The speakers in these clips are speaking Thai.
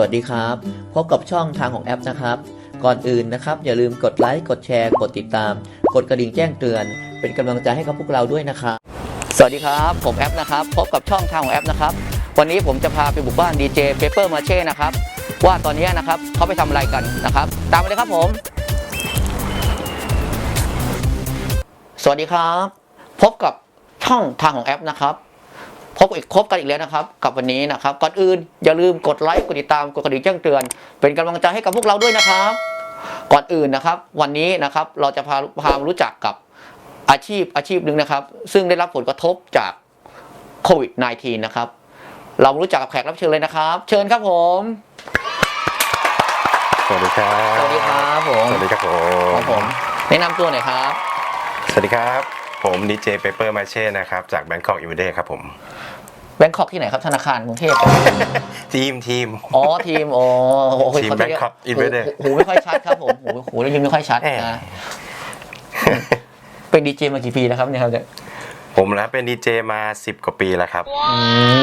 วัสดีครับ พบกับช่องทางของแอปนะครับ ก่อนอื่นนะครับ อย่าลืมกดไลค์กดแชร์ กดติดตาม กดกระดิ่งแจ้งเตือน เป็นกำลังใจให้กับพวกเราด้วยนะครับ สวัสดีครับผมแอปนะครับ พบกับช่องทางของแอปนะครับ วันนี้ผมจะพาไปบุกบ้านดีเจเปเปอร์มาเช่นะครับ ว่าตอนนี้นะครับเขาไปทำอะไรกันนะครับ ตามไปเลยครับผม สวัสดีครับ พบกับช่องทางของแอปนะครับ พบอีกครบกันอีกแล้วนะครับ กับวันนี้นะครับ ก่อนอื่นอย่าลืมกดไลค์กดติดตามกดกระดิ่งแจ้งเตือน เป็นกำลังใจให้กับพวกเราด้วยนะครับ ก่อนอื่นนะครับ วันนี้นะครับเราจะพาพามารู้จักกับอาชีพอาชีพหนึ่งนะครับ ซึ่งได้รับผลกระทบจากโควิด -19 นะครับ เรามารู้จักกับแขกรับเชิญเลยนะครับ เชิญครับผม สวัสดีครับ สวัสดีครับผม สวัสดีครับผมครับผม แนะนำตัวหน่อยครับ สวัสดีครับ ผมดีเจเปเปอร์มาเช่นะครับ จากแบงคอกอิวเดครับผม แบงคอกที่ไหนครับธนาคารกรุงเทพทีมทีม อ๋อทีมอ๋อโอ้โหทีมขอโทษ Bangkok Invader หูหูไม่ค่อยชัดครับผมหูหูได้ยินไม่ค่อยชัดแหม่นะเป็นดีเจมากี่ปีแล้วครับเนี่ยครับเนี่ยผมแล้วเป็นดีเจมา10กว่าปีแล้วครับอื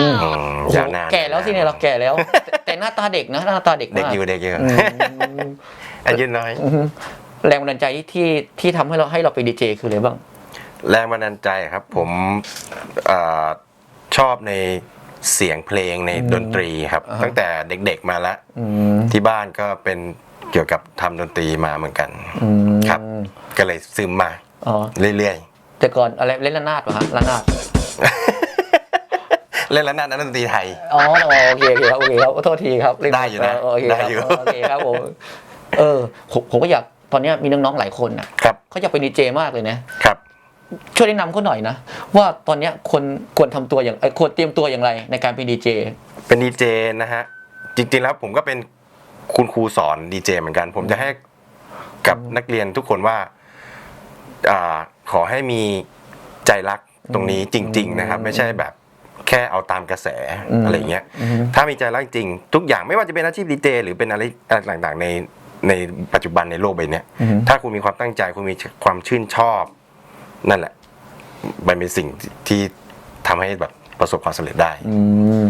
มอืมโอ้โหยาวนานแก่แล้วสิเนี่ยเราแก่แล้วแต่แต่หน้าตาเด็กนะหน้าตาเด็กเด็กมากอยู่เด็กอยู่อืมอายุน้อยอืมแรงบันดาลใจที่ที่ทำให้เราให้เราเป็นดีเจคืออะไรบ้าง แรงบันดาลใจครับ ผมเอ่อ ชอบในเสียงเพลงในดนตรีครับอ่าฮะตั้งแต่เด็กๆมาแล้วอืมที่บ้านก็เป็นเกี่ยวกับทำดนตรีมาเหมือนกันอืมครับ ก็เลยซึมมาอ๋อเรื่อยแต่ก่อนอะไรเล่นระนาดป่ะฮะระนาดๆเล่นแล้วนั่นนักดนตรีไทยอ๋อโอเคโอเคครับโอเคครับโทษทีครับเล่ได้อยู่นะโอเคได้ครับอยู่โอเคครับผมเออผมผมก็อยากตอนเนี้ยมีน้องๆหลายคนน่ะครับเขาอยากเป็นดีเจมากเลยนะครับ ช่วยแนะนำเขาหน่อยนะ ว่าตอนเนี้ยคนควรทำตัวอย่างเอ้ยควรเตรียมตัวอย่างไรในการเป็นดีเจ เป็นดีเจนะฮะ จริงๆแล้วผมก็เป็นคุณครูสอนดีเจเหมือนกัน ผมจะให้กับนักเรียนทุกคนว่าอ่าขอให้มีใจรักตรงนี้จริง ๆ นะครับ ไม่ใช่แบบแค่เอาตามกระแสอืมอะไรเงี้ยถ้ามีใจรักจริงทุกอย่างไม่ว่าจะเป็นอาชีพดีเจหรือเป็นอะไรอะไรต่างๆในในปัจจุบันในโลกใบเนี้ยอืมถ้าคุณมีความตั้งใจคุณมีความชื่นชอบ นั่นแหละมันเป็นสิ่งที่ทำให้แบบประสบความสำเร็จได้ อืม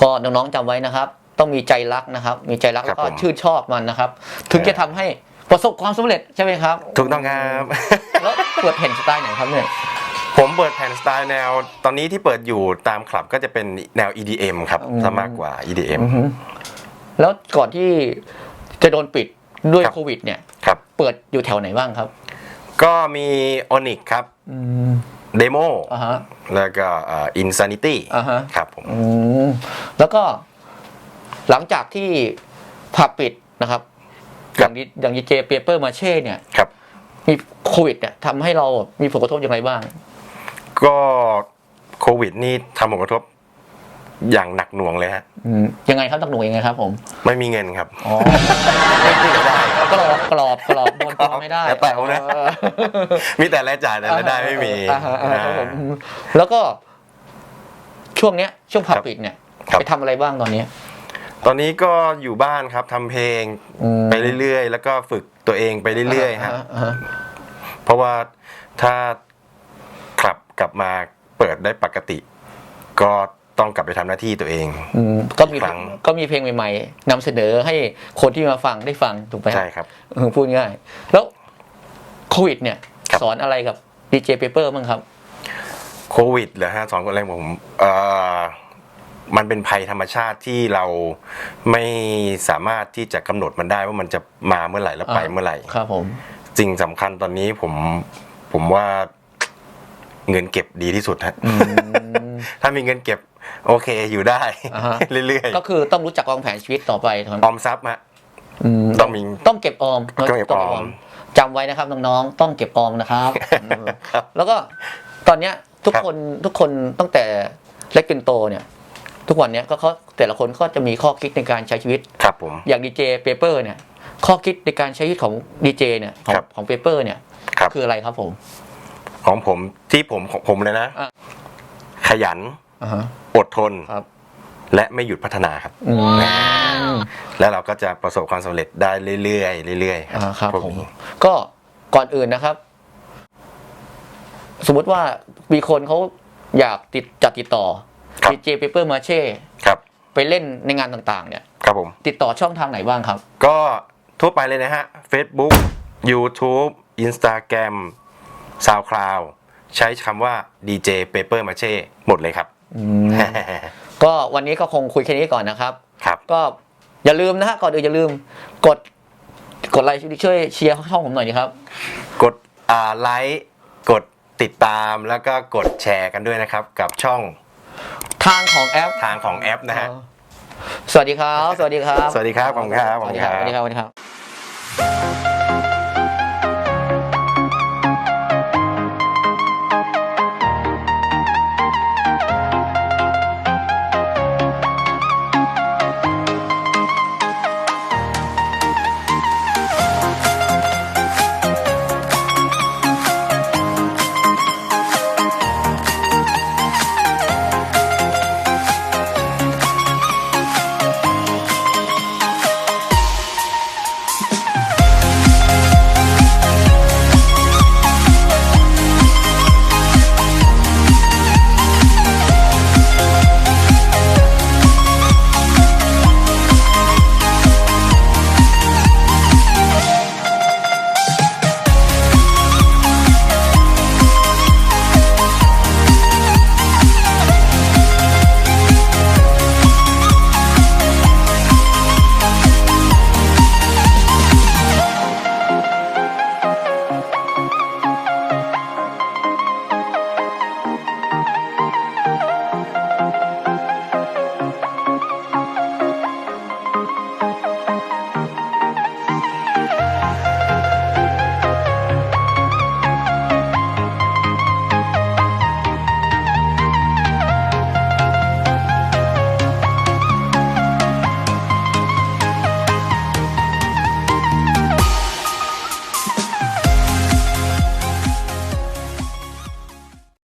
ก็น้องๆจำไว้นะครับ ต้องมีใจรักนะครับ มีใจรักครัแล้บวก็ผมชื่นชอบมันนะครับ ถึงจะทำให้ประสบความสำเร็จใช่ไหมครับถูกต้องครับ แล้วเปิดแผ่นสไตล์ไหนครับเนี่ย ผมเปิดแผ่นสไตล์แนว ตอนนี้ที่เปิดอยู่ตามคลับก็จะเป็นแนว EDM ครับอืม ซะมากกว่า EDM อือฮึแล้วก่อนที่จะโดนปิดด้วยครับ โควิด เนี่ย ครับ เปิดอยู่แถวไหนบ้างครับ ก็มี Onyx ครับอืม Demo อ่าฮะแล้วก็เอ่อ Insanity อ่าฮะครับผมอืมแล้วก็หลังจากที่ผับปิดนะครับ อย่างนี้อย่างดีเจเปเปอร์มาเช่เนี่ยครับ มีโควิดเนี่ยทำให้เรามีผลกระทบอย่างไรบ้าง ก็โควิดนี่ทำผลกระทบ อย่างหนักหน่วงเลยฮะอืมยังไงครับตักหนูยังไงครับผมไม่มีเงินครับ อ๋อไม่มีรายได้กรอบกรอบกรอบโดนตัวไม่ได้แล้วแต่เอานะเออมีแต่รายจ่ายแต่รายได้ไม่มีอ่าฮะอ่าฮะครับผมแล้วก็ช่วงเนี้ย ช่วงผับปิดเนี่ยครับ ไปทำอะไรบ้างตอนเนี้ยตอนนี้ก็อยู่บ้านครับทำเพลงอืมไปเรื่อยๆ แล้วก็ฝึกตัวเองไปเรื่อยๆฮะาฮะเพราะว่าถ้าขับกลับมาเปิดได้ปกติ ก็ ต้องกลับไปทำหน้าที่ตัวเองอืมก็มีอีกครั้งก็มีเพลงใหม่ๆนำเสนอให้คนที่มาฟังได้ฟังถูกไหมใช่ครับเออพูดง่าย แล้วโควิด เนี่ยครับสอนอะไรกับดีเจเปเปอร์บ้างครับ โควิดเหรอฮะสองคนแรกผมเอ่อมันเป็นภัยธรรมชาติที่เราไม่สามารถที่จะกำหนดมันได้ว่ามันจะมาเมื่อไหร่แล้วไปอ่าเมื่อไหร่ครับผมสิ่งสำคัญตอนนี้ผมผมว่าเงินเก็บดีที่สุดฮะอืมถ้ามีเงินเก็บ โอเคอยู่ได้ อ่าฮะ เรื่อยก็คือต้องรู้จักวางแผนชีวิตต่อไปถูกไหมๆออมทรัพย์ฮะอืมต้องมีต้องเก็บออมต้องเก็บออม จำไว้นะครับน้องๆต้องเก็บออมนะครับเออครับแล้วก็ตอนเนี้ยทุกครับคนทุกคนตั้งแต่เล็กจนโตเนี่ย ทุกวันเนี้ยก็เขาแต่ละคนก็จะมีข้อคิดในการใช้ชีวิต ครับผม อย่างดีเจเปเปอร์เนี่ย ข้อคิดในการใช้ชีวิตของดีเจเนี่ยของครับของเปเปอร์เนี่ยครับ คืออะไรครับผม ของผมที่ผมของผมเลยนะ อะ ขยัน อ่าฮะ อดทนครับ และไม่หยุดพัฒนาครับ อืม แล้วเราก็จะประสบความสำเร็จได้เรื่อยๆเรื่อยๆอ่าครับพวกผมนี้ ก็ก่อนอื่นนะครับ สมมุติว่ามีคนเขาอยากติดจัดติดต่อ ครับดีเจเปเปอร์มาเช่ครับไปเล่นในงานต่างๆ เนี่ย ครับผม ติดต่อช่องทางไหนบ้างครับ ก็ทั่วไปเลยนะฮะ Facebook YouTube Instagram SoundCloud ใช้คำว่า DJ Paper Mache หมดเลยครับ ก็วันนี้ก็คงคุยแค่นี้ก่อนนะครับ ครับ ก็อย่าลืมนะฮะก่อนอื่นอย่าลืม กดกดไลค์ช่วยเชียร์ช่องผมหน่อยดีครับ กดอ่าไลค์กดติดตามแล้วก็กดแชร์กันด้วยนะครับ กับช่องทางของแอปทางของแอปนะฮะสวัสดีครับ สวัสดีครับ สวัสดีครับขอบคุณครับสวัสดีครับสวัสดีครับสวัสดีครับ